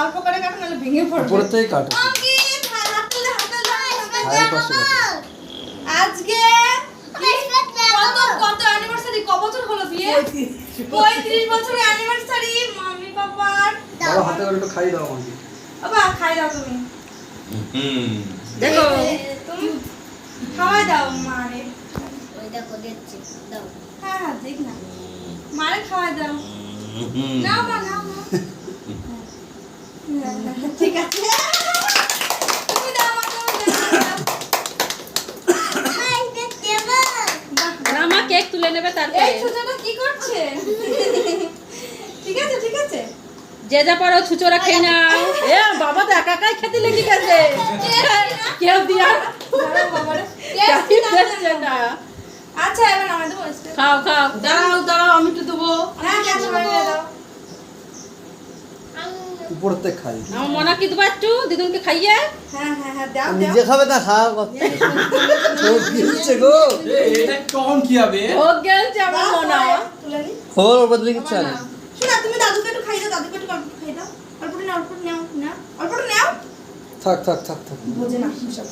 অল্প করে কাটো নাহলে ভেঙে পড়বে। উপরের থেকে কাটো কাটো। আজকে কত কত অ্যানিভার্সারি ক বছর হলো বিয়ে? পঁয়ত্রিশ বছর। অ্যানিভার্সারি মাম্মি পাপার। বাবা হাতে করে একটু খাই দাও আমাকে। বাবা খাই দাও তুমি। দেখো তুমি খাওয়াই দাও মারে। ওই দেখো দেখছি দাও। হ্যাঁ হ্যাঁ দেখ না। মারে খাওয়াই দাও। নাও মা নাও। ঠিক আছে। রামা কেক তুলে নেবে তারপরে। এই ছোটটা কি করছে? ঠিক আছে ঠিক আছে। যে যা পারো ছুচোরা খেয়ে নাও। এ বাবা তো একা একাই খেতে লেগে গেছে। কেউ দিয়া আচ্ছা এবার আমাদের খাও খাও। দাঁড়াও দাঁড়াও আমি একটু দেবো হ্যাঁ হ্যাঁ সবাই মিলে দাও থেকে খাই। আমার মনে কি দেবো একটু? দিদুনকে খাইয়ে? হ্যাঁ হ্যাঁ হ্যাঁ দাও দাও। নিজে খাবে না খাওয়া কথা কি হচ্ছে গো? এটা কখন কি হবে? ও গেলছে আমার মনে। নি। খবর ওর বদলে কিচ্ছু আনে শোনা তুমি দাদুকে একটু খাই দাও দাদুকে একটু অল্প খাই দাও। অল্পটা নাও অল্পটা নাও নাও। অল্পটা নাও। থাক থাক থাক থাক। বোঝে না সব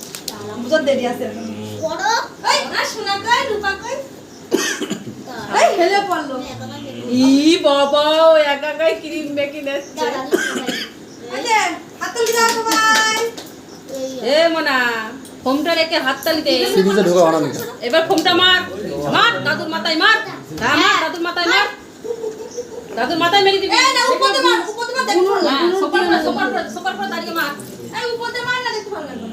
বুঝার দেরি আছে বড়? এই না শোনা কই রূপা কই? এই হেলে পড়ল। ই বাবা ও একা একাই ক্রিম মেখে এ মোনা ফোমটা রেখে হাত তালিতে সিরিজে ঢোকা অনামিকা এবার ফোমটা মার মার দাদুর মাথায় মার হ্যাঁ মার দাদুর মাথায় মার দাদুর মাথায় মেরে দিবি এই না উপরে মার উপরে মার দেখতে ভালো হ্যাঁ, সোপার করে সোপার করে সোপার করে দাঁড়িয়ে মার এই উপরে মার না দেখতে ভালো লাগবে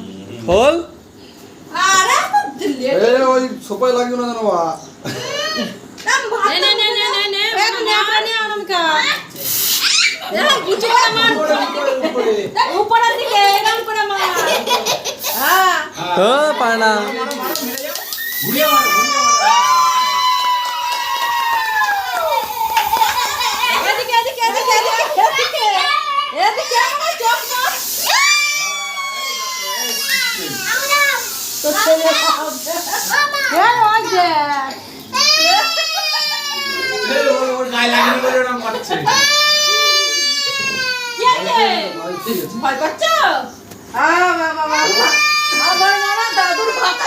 দিল্লি এ ওই সোপায় জানো বা হ্যাঁ না ও পানা। গায়ে লাগানো করে ওরকম করছে। ভয় পাচ্ছ? আ বাবা বাবা আমার মামা দাদুর মাথায়